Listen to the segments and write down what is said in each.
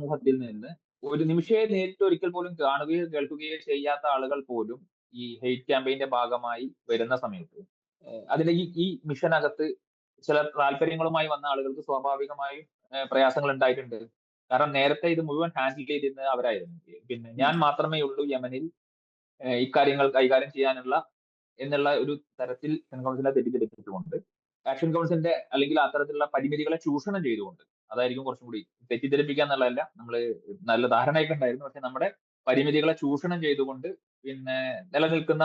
സമൂഹത്തിൽ നിന്ന് ഒരു നിമിഷയെ നേരിട്ട് ഒരിക്കൽ പോലും കാണുകയോ കേൾക്കുകയോ ചെയ്യാത്ത ആളുകൾ പോലും ഈ ഹെയ്റ്റ് ക്യാമ്പയിന്റെ ഭാഗമായി വരുന്ന സമയത്ത് അതിന്റെ ഈ ഈ മിഷനകത്ത് ചില താല്പര്യങ്ങളുമായി വന്ന ആളുകൾക്ക് സ്വാഭാവികമായും പ്രയാസങ്ങൾ ഉണ്ടായിട്ടുണ്ട്. കാരണം നേരത്തെ ഇത് മുഴുവൻ ഹാൻഡിൽ ചെയ്തിരുന്നത് അവരായിരുന്നു. പിന്നെ ഞാൻ മാത്രമേ ഉള്ളൂ യമനിൽ ഇക്കാര്യങ്ങൾ കൈകാര്യം ചെയ്യാനുള്ള എന്നുള്ള ഒരു തരത്തിൽ ആക്ഷൻ കൗൺസിലിനെ തെറ്റിദ്ധരിപ്പിച്ചുകൊണ്ട് ആക്ഷൻ കൗൺസിലിന്റെ അല്ലെങ്കിൽ അത്തരത്തിലുള്ള പരിമിതികളെ ചൂഷണം ചെയ്തുകൊണ്ട് അതായിരിക്കും കുറച്ചും കൂടി തെറ്റിദ്ധരിപ്പിക്കുക എന്നുള്ളതല്ല. നമ്മൾ നല്ല ധാരണയൊക്കെ ഉണ്ടായിരുന്നു. പക്ഷെ നമ്മുടെ പരിമിതികളെ ചൂഷണം ചെയ്തുകൊണ്ട് പിന്നെ നിലനിൽക്കുന്ന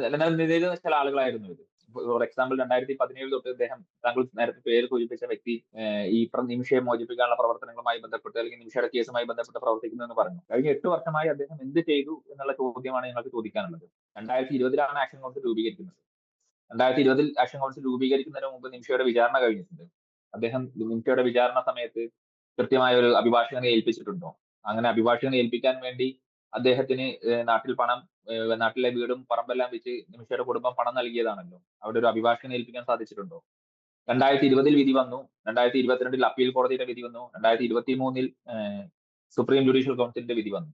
നിലനിൽക്കുന്ന ചില ആളുകളായിരുന്നു ഇത്. ഫോർ എക്സാമ്പിൾ രണ്ടായിരത്തി പതിനേഴ് തൊട്ട് അദ്ദേഹം താങ്കൾ നേരത്തെ പേര് സൂചിപ്പിച്ച വ്യക്തി ഈ നിമിഷയെ മോചിപ്പിക്കാനുള്ള പ്രവർത്തനങ്ങളുമായി ബന്ധപ്പെട്ട് അല്ലെങ്കിൽ നിമിഷയുടെ കേസുമായി ബന്ധപ്പെട്ട് പ്രവർത്തിക്കുന്നു എന്ന് പറഞ്ഞു. കഴിഞ്ഞ എട്ട് വർഷമായി അദ്ദേഹം എന്ത് ചെയ്തു എന്നുള്ള ചോദ്യമാണ് ഞങ്ങൾക്ക് ചോദിക്കാനുള്ളത്. രണ്ടായിരത്തി ഇരുപതിലാണ് ആക്ഷൻ കൗൺസിൽ രൂപീകരിക്കുന്നത്. രണ്ടായിരത്തി ഇരുപതിൽ ആക്ഷൻ കൗൺസിൽ രൂപീകരിക്കുന്നതിന് മുമ്പ് നിമിഷയുടെ വിചാരണ കഴിഞ്ഞിട്ടുണ്ട്. അദ്ദേഹം ലിങ്കയുടെ വിചാരണ സമയത്ത് കൃത്യമായ ഒരു അഭിഭാഷകനെ ഏൽപ്പിച്ചിട്ടുണ്ടോ? അങ്ങനെ അഭിഭാഷകനെ ഏൽപ്പിക്കാൻ വേണ്ടി അദ്ദേഹത്തിന് നാട്ടിൽ പണം നാട്ടിലെ വീടും പറമ്പെല്ലാം വെച്ച് നിമിഷയുടെ കുടുംബം പണം നൽകിയതാണല്ലോ. അവിടെ ഒരു അഭിഭാഷകനെ ഏൽപ്പിക്കാൻ സാധിച്ചിട്ടുണ്ടോ? രണ്ടായിരത്തി ഇരുപതിൽ വിധി വന്നു. രണ്ടായിരത്തി ഇരുപത്തിരണ്ടിൽ അപ്പീൽ കോടതിയുടെ വിധി വന്നു. രണ്ടായിരത്തി ഇരുപത്തി മൂന്നിൽ സുപ്രീം ജുഡീഷ്യൽ കൗൺസിലിന്റെ വിധി വന്നു.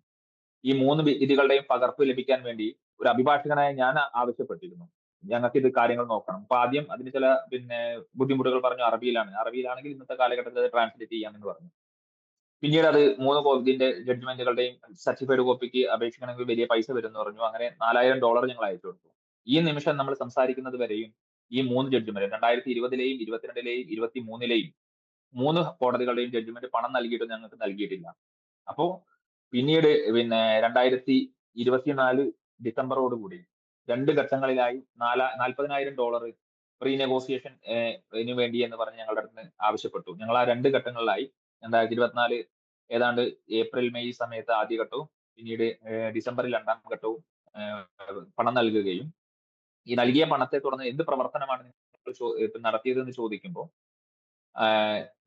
ഈ മൂന്ന് വിധികളുടെയും പകർപ്പ് ലഭിക്കാൻ വേണ്ടി ഒരു അഭിഭാഷകനായ ഞാൻ ആവശ്യപ്പെട്ടിരുന്നു. ഞങ്ങൾക്ക് ഇത് കാര്യങ്ങൾ നോക്കണം. അപ്പൊ ആദ്യം അതിന് ചില പിന്നെ ബുദ്ധിമുട്ടുകൾ പറഞ്ഞു അറബിയിലാണ്. അറബിയിലാണെങ്കിൽ ഇന്നത്തെ കാലഘട്ടത്തിൽ അത് ട്രാൻസ്ലേറ്റ് ചെയ്യാമെന്ന് പറഞ്ഞു. പിന്നീട് അത് മൂന്ന് കോപ്പിന്റെ ജഡ്ജ്മെന്റുകളുടെയും സർട്ടിഫൈഡ് കോപ്പിക്ക് അപേക്ഷിക്കണമെങ്കിൽ വലിയ പൈസ വരും പറഞ്ഞു. അങ്ങനെ നാലായിരം ഡോളർ ഞങ്ങൾ അയച്ചു കൊടുത്തു. ഈ നിമിഷം നമ്മൾ സംസാരിക്കുന്നത് വരെയും ഈ മൂന്ന് ജഡ്ജ്മെന്റ് രണ്ടായിരത്തി ഇരുപതിലെയും ഇരുപത്തിരണ്ടിലെയും ഇരുപത്തി മൂന്നിലെയും മൂന്ന് കോടതികളുടെയും ജഡ്ജ്മെന്റ് പണം നൽകിയിട്ട് ഞങ്ങൾക്ക് നൽകിയിട്ടില്ല. അപ്പോ പിന്നീട് പിന്നെ രണ്ടായിരത്തി ഇരുപത്തിനാല് ഡിസംബറോടുകൂടി രണ്ട് ഘട്ടങ്ങളിലായി നാലാ നാൽപ്പതിനായിരം ഡോളർ പ്രീ നെഗോസിയേഷൻ വേണ്ടി എന്ന് പറഞ്ഞ് ഞങ്ങളുടെ അടുത്ത് ആവശ്യപ്പെട്ടു. ഞങ്ങൾ ആ രണ്ട് ഘട്ടങ്ങളിലായി രണ്ടായിരത്തി ഇരുപത്തിനാല് ഏതാണ്ട് ഏപ്രിൽ മെയ് സമയത്ത് ആദ്യ ഘട്ടവും പിന്നീട് ഡിസംബറിൽ രണ്ടാം ഘട്ടവും പണം നൽകുകയും. ഈ നൽകിയ പണത്തെ തുടർന്ന് എന്ത് പ്രവർത്തനമാണ് നിങ്ങൾ നടത്തിയതെന്ന് ചോദിക്കുമ്പോൾ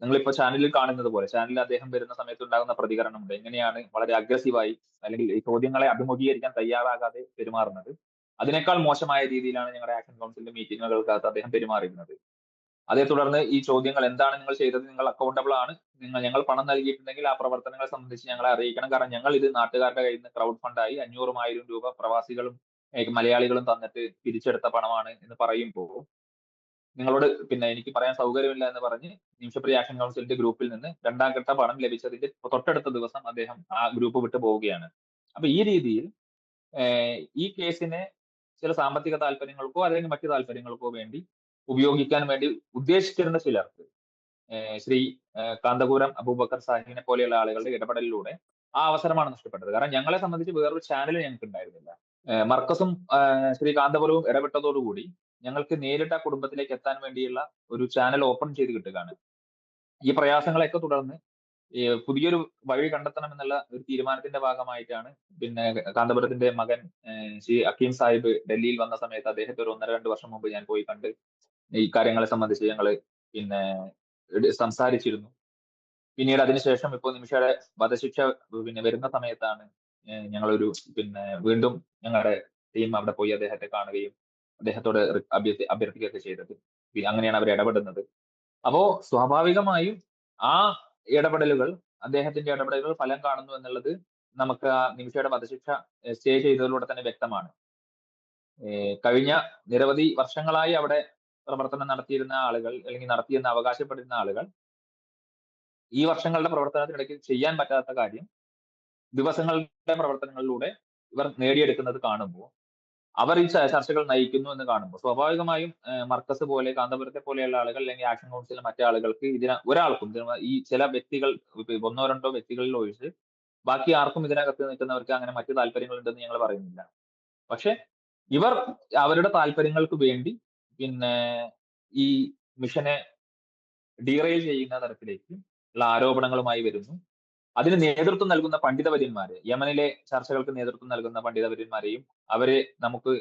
നിങ്ങളിപ്പോ ചാനലിൽ കാണുന്നത് പോലെ ചാനലിൽ അദ്ദേഹം വരുന്ന സമയത്ത് ഉണ്ടാകുന്ന പ്രതികരണമുണ്ട്. എങ്ങനെയാണ് വളരെ അഗ്രസീവായി അല്ലെങ്കിൽ ചോദ്യങ്ങളെ അഭിമുഖീകരിക്കാൻ തയ്യാറാകാതെ പെരുമാറുന്നത്? അതിനേക്കാൾ മോശമായ രീതിയിലാണ് ഞങ്ങളുടെ ആക്ഷൻ കൗൺസിലിന്റെ മീറ്റിങ്ങുകൾക്കകത്ത് അദ്ദേഹം പെരുമാറിയിരുന്നത്. അതേ തുടർന്ന് ഈ ചോദ്യങ്ങൾ എന്താണ് നിങ്ങൾ ചെയ്തത്? നിങ്ങൾ അക്കൗണ്ടബിൾ ആണ്. നിങ്ങൾ ഞങ്ങൾ പണം നൽകിയിട്ടുണ്ടെങ്കിൽ ആ പ്രവർത്തനങ്ങളെ സംബന്ധിച്ച് ഞങ്ങളെ അറിയിക്കണം. കാരണം ഞങ്ങൾ ഇത് നാട്ടുകാരുടെ കയ്യിൽ നിന്ന് ക്രൗഡ് ഫണ്ടായി അഞ്ഞൂറും ആയിരം രൂപ പ്രവാസികളും മലയാളികളും തന്നിട്ട് പിരിച്ചെടുത്ത പണമാണ് എന്ന് പറയുമ്പോൾ നിങ്ങളോട് പിന്നെ എനിക്ക് പറയാൻ സൗകര്യമില്ല എന്ന് പറഞ്ഞ് നിമിഷപ്രിയ ആക്ഷൻ കൗൺസിലിന്റെ ഗ്രൂപ്പിൽ നിന്ന് രണ്ടാം ഘട്ട പണം ലഭിച്ചതിന്റെ തൊട്ടടുത്ത ദിവസം അദ്ദേഹം ആ ഗ്രൂപ്പ് വിട്ടു പോവുകയാണ്. അപ്പൊ ഈ രീതിയിൽ ഈ കേസിനെ ചില സാമ്പത്തിക താല്പര്യങ്ങൾക്കോ അല്ലെങ്കിൽ മറ്റു താല്പര്യങ്ങൾക്കോ വേണ്ടി ഉപയോഗിക്കാൻ വേണ്ടി ഉദ്ദേശിച്ചിരുന്ന ചിലർക്ക് ശ്രീ കാന്തപുരം അബൂബക്കർ സാഹിബിനെ പോലെയുള്ള ആളുകളുടെ ഇടപെടലിലൂടെ ആ അവസരമാണ് നഷ്ടപ്പെട്ടത്. കാരണം ഞങ്ങളെ സംബന്ധിച്ച് വേറൊരു ചാനൽ ഞങ്ങൾക്ക് ഉണ്ടായിരുന്നില്ല. മർക്കസും ശ്രീ കാന്തപുരവും ഇടപെട്ടതോടുകൂടി ഞങ്ങൾക്ക് നേരിട്ട് ആ കുടുംബത്തിലേക്ക് എത്താൻ വേണ്ടിയുള്ള ഒരു ചാനൽ ഓപ്പൺ ചെയ്ത് കിട്ടുകയാണ്. ഈ പ്രയാസങ്ങളെയൊക്കെ തുടർന്ന് പുതിയൊരു വഴി കണ്ടെത്തണം എന്നുള്ള ഒരു തീരുമാനത്തിന്റെ ഭാഗമായിട്ടാണ് പിന്നെ കാന്തപുരത്തിന്റെ മകൻ ശ്രീ അക്കീം സാഹിബ് ഡൽഹിയിൽ വന്ന സമയത്ത് അദ്ദേഹത്തെ ഒരു ഒന്നര രണ്ട് വർഷം മുമ്പ് ഞാൻ പോയി കണ്ട് ഈ കാര്യങ്ങളെ സംബന്ധിച്ച് ഞങ്ങൾ പിന്നെ സംസാരിച്ചിരുന്നു. പിന്നീട് അതിനുശേഷം ഇപ്പോൾ നിമിഷയുടെ വധശിക്ഷ പിന്നെ വരുന്ന സമയത്താണ് ഞങ്ങളൊരു പിന്നെ വീണ്ടും ഞങ്ങളുടെ ടീം അവിടെ പോയി അദ്ദേഹത്തെ കാണുകയും അദ്ദേഹത്തോട് അഭ്യർത്ഥി അഭ്യർത്ഥിക്കുകയൊക്കെ ചെയ്തത്. അങ്ങനെയാണ് അവർ ഇടപെടുന്നത്. അപ്പോ സ്വാഭാവികമായും ആ ഇടപെടലുകൾ അദ്ദേഹത്തിന്റെ ഇടപെടലുകൾ ഫലം കാണുന്നു എന്നുള്ളത് നമുക്ക് ആ നിമിഷയുടെ വധശിക്ഷ സ്റ്റേ ചെയ്തതിലൂടെ തന്നെ വ്യക്തമാണ്. കഴിഞ്ഞ നിരവധി വർഷങ്ങളായി അവിടെ പ്രവർത്തനം നടത്തിയിരുന്ന ആളുകൾ അല്ലെങ്കിൽ നടത്തിയെന്ന് അവകാശപ്പെടുന്ന ആളുകൾ ഈ വർഷങ്ങളുടെ പ്രവർത്തനത്തിനിടയ്ക്ക് ചെയ്യാൻ പറ്റാത്ത കാര്യം ദിവസങ്ങളുടെ പ്രവർത്തനങ്ങളിലൂടെ ഇവർ നേടിയെടുക്കുന്നത് കാണുമ്പോൾ അവർ ഈ ചർച്ചകൾ നയിക്കുന്നു എന്ന് കാണുമ്പോൾ സ്വാഭാവികമായും മർക്കസ് പോലെ കാന്തപുരത്തെ പോലെയുള്ള ആളുകൾ അല്ലെങ്കിൽ ആക്ഷൻ കൗൺസിലെ മറ്റു ആളുകൾക്ക് ഇതിന ഒരാൾക്കും ഈ ചില വ്യക്തികൾ ഒന്നോ രണ്ടോ വ്യക്തികളിൽ ഒഴിച്ച് ബാക്കി ആർക്കും ഇതിനകത്ത് നിൽക്കുന്നവർക്ക് അങ്ങനെ മറ്റു താല്പര്യങ്ങൾ ഉണ്ടെന്ന് ഞങ്ങൾ പറയുന്നില്ല. പക്ഷെ ഇവർ അവരുടെ താല്പര്യങ്ങൾക്ക് വേണ്ടി പിന്നെ ഈ മിഷനെ ഡീറെയിൽ ചെയ്യുന്ന തരത്തിലേക്ക് ഉള്ള ആരോപണങ്ങളുമായി വരുന്നു. അതിന് നേതൃത്വം നൽകുന്ന പണ്ഡിതവര്യന്മാര് യമനിലെ ചർച്ചകൾക്ക് നേതൃത്വം നൽകുന്ന പണ്ഡിതവര്യന്മാരെയും അവരെ നമുക്ക്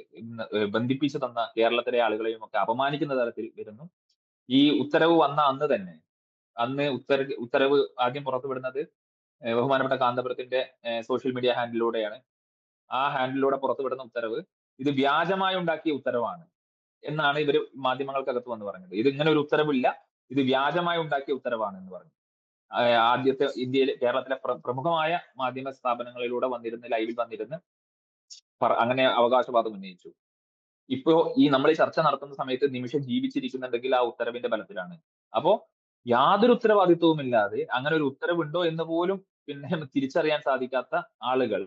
ബന്ധിപ്പിച്ചു തന്ന കേരളത്തിലെ ആളുകളെയും ഒക്കെ അപമാനിക്കുന്ന തരത്തിൽ വരുന്നു. ഈ ഉത്തരവ് വന്ന അന്ന് തന്നെ അന്ന് ഉത്തര ഉത്തരവ് ആദ്യം പുറത്തുവിടുന്നത് ബഹുമാനപ്പെട്ട കാന്തപുരത്തിന്റെ സോഷ്യൽ മീഡിയ ഹാൻഡിലൂടെയാണ്. ആ ഹാൻഡിലൂടെ പുറത്തുവിടുന്ന ഉത്തരവ് ഇത് വ്യാജമായി ഉണ്ടാക്കിയ ഉത്തരവാണ് എന്നാണ് ഇവർ മാധ്യമങ്ങൾക്കകത്ത് വന്ന് പറഞ്ഞത്. ഇത് ഇങ്ങനെ ഒരു ഉത്തരവില്ല ഇത് വ്യാജമായി ഉണ്ടാക്കിയ ഉത്തരവാണ് എന്ന് പറഞ്ഞു. ആദ്യത്തെ ഇന്ത്യയിൽ കേരളത്തിലെ പ്രമുഖമായ മാധ്യമ സ്ഥാപനങ്ങളിലൂടെ വന്നിരുന്ന് ലൈവിൽ വന്നിരുന്ന് അങ്ങനെ അവകാശവാദം ഉന്നയിച്ചു. ഇപ്പോ ഈ നമ്മൾ ഈ ചർച്ച നടത്തുന്ന സമയത്ത് നിമിഷം ജീവിച്ചിരിക്കുന്നുണ്ടെങ്കിൽ ആ ഉത്തരവിന്റെ ബലത്തിലാണ്. അപ്പോ യാതൊരു ഉത്തരവാദിത്വവും ഇല്ലാതെ അങ്ങനെ ഒരു ഉത്തരവുണ്ടോ എന്ന് പോലും പിന്നെ തിരിച്ചറിയാൻ സാധിക്കാത്ത ആളുകൾ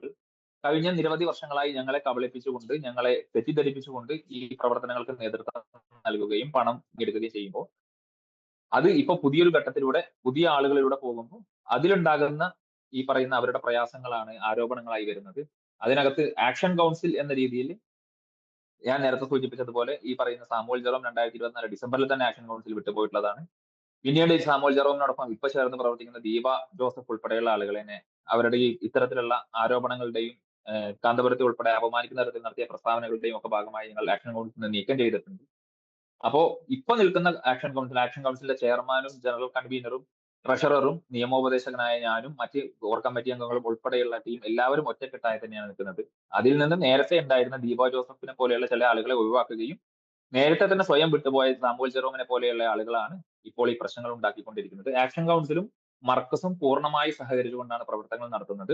കഴിഞ്ഞ നിരവധി വർഷങ്ങളായി ഞങ്ങളെ കബളിപ്പിച്ചുകൊണ്ട് ഞങ്ങളെ തെറ്റിദ്ധരിപ്പിച്ചുകൊണ്ട് ഈ പ്രവർത്തനങ്ങൾക്ക് നേതൃത്വം നൽകുകയും പണം എടുക്കുകയും ചെയ്യുമ്പോൾ അത് ഇപ്പൊ പുതിയൊരു ഘട്ടത്തിലൂടെ പുതിയ ആളുകളിലൂടെ പോകുമ്പോൾ അതിലുണ്ടാകുന്ന ഈ പറയുന്ന അവരുടെ പ്രയാസങ്ങളാണ് ആരോപണങ്ങളായി വരുന്നത്. അതിനകത്ത് ആക്ഷൻ കൗൺസിൽ എന്ന രീതിയിൽ ഞാൻ നേരത്തെ സൂചിപ്പിച്ചതുപോലെ ഈ പറയുന്ന സാമൂൽ ജെറോം രണ്ടായിരത്തി ഇരുപത്തിനാല് ഡിസംബറിൽ തന്നെ ആക്ഷൻ കൗൺസിൽ വിട്ടുപോയിട്ടുള്ളതാണ്. പിന്നീട് സാമൂൽ ജെറോമിനോടൊപ്പം ഇപ്പൊ ചേർന്ന് പ്രവർത്തിക്കുന്ന ദീപ ജോസഫ് ഉൾപ്പെടെയുള്ള ആളുകളെ അവരുടെ ഈ ഇത്തരത്തിലുള്ള ആരോപണങ്ങളുടെയും കാന്തപുരത്തെ ഉൾപ്പെടെ അപമാനിക്കുന്ന തരത്തിൽ നടത്തിയ പ്രസ്താവനകളുടെയും ഒക്കെ ഭാഗമായി നിങ്ങൾ ആക്ഷൻ കൗൺസിൽ നീക്കം ചെയ്തിട്ടുണ്ട്. അപ്പോ ഇപ്പൊ നിൽക്കുന്ന ആക്ഷൻ കൗൺസിൽ ആക്ഷൻ കൗൺസിലിന്റെ ചെയർമാനും ജനറൽ കൺവീനറും ട്രഷററും നിയമോപദേശകനായ ഞാനും മറ്റ് കോർ കമ്മിറ്റി അംഗങ്ങളും ഉൾപ്പെടെയുള്ള ടീം എല്ലാവരും ഒറ്റക്കെട്ടായി തന്നെയാണ് നിൽക്കുന്നത്. അതിൽ നിന്ന് നേരത്തെ ഉണ്ടായിരുന്ന ദീപ ജോസഫിനെ പോലെയുള്ള ചില ആളുകളെ ഒഴിവാക്കുകയും നേരത്തെ തന്നെ സ്വയം വിട്ടുപോയ സാമ്പോൾ ജെറോമിനെ പോലെയുള്ള ആളുകളാണ് ഇപ്പോൾ ഈ പ്രശ്നങ്ങൾ ഉണ്ടാക്കിക്കൊണ്ടിരിക്കുന്നത്. ആക്ഷൻ കൗൺസിലും മർക്കസും പൂർണമായി സഹകരിച്ചുകൊണ്ടാണ് പ്രവർത്തനങ്ങൾ നടത്തുന്നത്.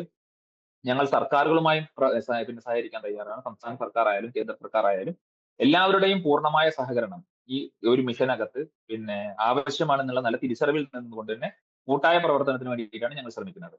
ഞങ്ങൾ സർക്കാരുകളുമായും പിന്നെ സഹകരിക്കാൻ തയ്യാറാണ്. സംസ്ഥാന സർക്കാർ ആയാലും കേന്ദ്ര സർക്കാർ ആയാലും എല്ലാവരുടെയും പൂർണമായ സഹകരണം ഈ ഒരു മിഷനകത്ത് പിന്നെ ആവശ്യമാണെന്നുള്ള നല്ല തിരിച്ചറിവിൽ നിന്നുകൊണ്ട് തന്നെ കൂട്ടായ പ്രവർത്തനത്തിന് വേണ്ടിയിട്ടാണ് ഞങ്ങൾ ശ്രമിക്കുന്നത്.